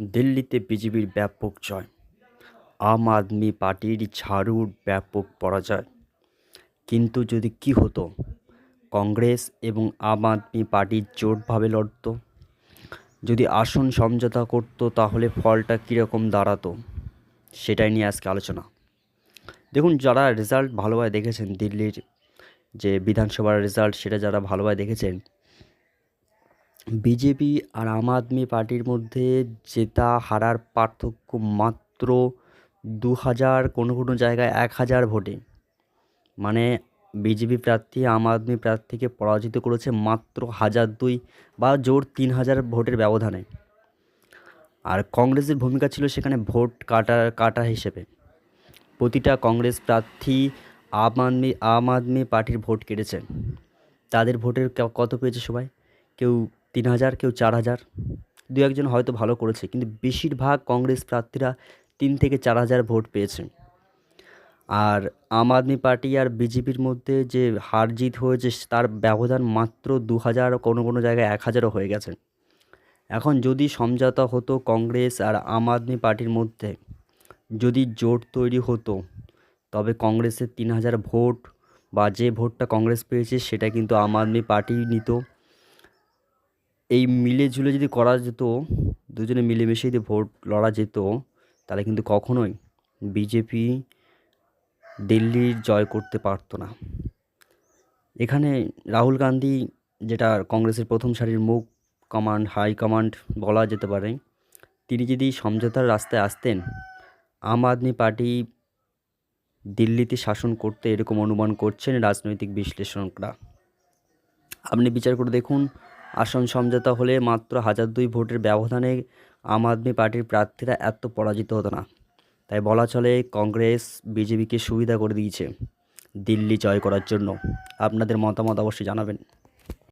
দিল্লিতে বিজেপির ব্যাপক জয়। আম আদমি পার্টির ঝাড়ুর ব্যাপক পরাজয়। কিন্তু যদি কী হতো, কংগ্রেস এবং আম আদমি পার্টি জোটভাবে লড়তো। যদি আসন সমঝোতা করতো, তাহলে ফলটা কীরকম দাঁড়াতো, সেটাই নিয়ে আজকে আলোচনা। দেখুন, যারা রেজাল্ট ভালোভাবে দেখেছেন দিল্লির যে বিধানসভার রেজাল্ট, সেটা যারা ভালোভাবে দেখেছেন বিজেপি আর আম আদমি পার্টির মধ্যে জেতা হারার পার্থক্য মাত্র দু হাজার কোনো কোনো জায়গায় এক হাজার ভোটে। মানে বিজেপি প্রার্থী, আম আদমি প্রার্থীকে পরাজিত করেছে মাত্র হাজার দুই বা জোর তিন হাজার ভোটের ব্যবধানে। আর কংগ্রেসের ভূমিকা ছিল সেখানে ভোট কাটা কাটা হিসেবে। প্রতিটা কংগ্রেস প্রার্থী আম আদমি আম আদমি পার্টির ভোট কেটেছে। তাদের ভোটের কত পেয়েছে সবাই? কেউ তিন হাজার কেউ চার হাজার দু একজন হয়তো ভালো করেছে, কিন্তু বেশিরভাগ কংগ্রেস প্রার্থীরা তিন থেকে চার হাজার ভোট পেয়েছে। আর আম আদমি পার্টি আর বিজেপির মধ্যে যে হার জিত হয়েছে, তার ব্যবধান মাত্র দু হাজার কোনো কোনো জায়গায় এক হাজারও হয়ে গেছে। এখন যদি সমঝোতা হতো কংগ্রেস আর আম আদমি পার্টির মধ্যে, যদি জোট তৈরি হতো, তবে কংগ্রেসের তিন হাজার ভোট বা যে ভোটটা কংগ্রেস পেয়েছে, সেটা কিন্তু আম আদমি পার্টি নিত। এই মিলে ঝুলে যদি করা যেত, দুজনে মিলেমিশে যদি ভোট লড়া যেত, তাহলে কিন্তু কখনোই বিজেপি দিল্লির জয় করতে পারতো না। এখানে রাহুল গান্ধী যেটা কংগ্রেসের প্রথম সারির মুখ কমান্ড, হাই কমান্ড বলা যেতে পারে, তিনি যদি সমঝোতার রাস্তায় আসতেন, আম আদমি পার্টি দিল্লিতে শাসন করতে এরকম অনুমান করছেন রাজনৈতিক বিশ্লেষকরা। আপনি বিচার করে দেখুন আসন সমঝোতা হলে মাত্র হাজার দুই ভোটের ব্যবধানে আম আদমি পার্টির প্রার্থীরা এত পরাজিত হতো না। তাই বলা চলে কংগ্রেস বিজেপিকে সুবিধা করে দিয়েছে দিল্লি জয় করার জন্য। আপনাদের মতামত অবশ্যই জানাবেন।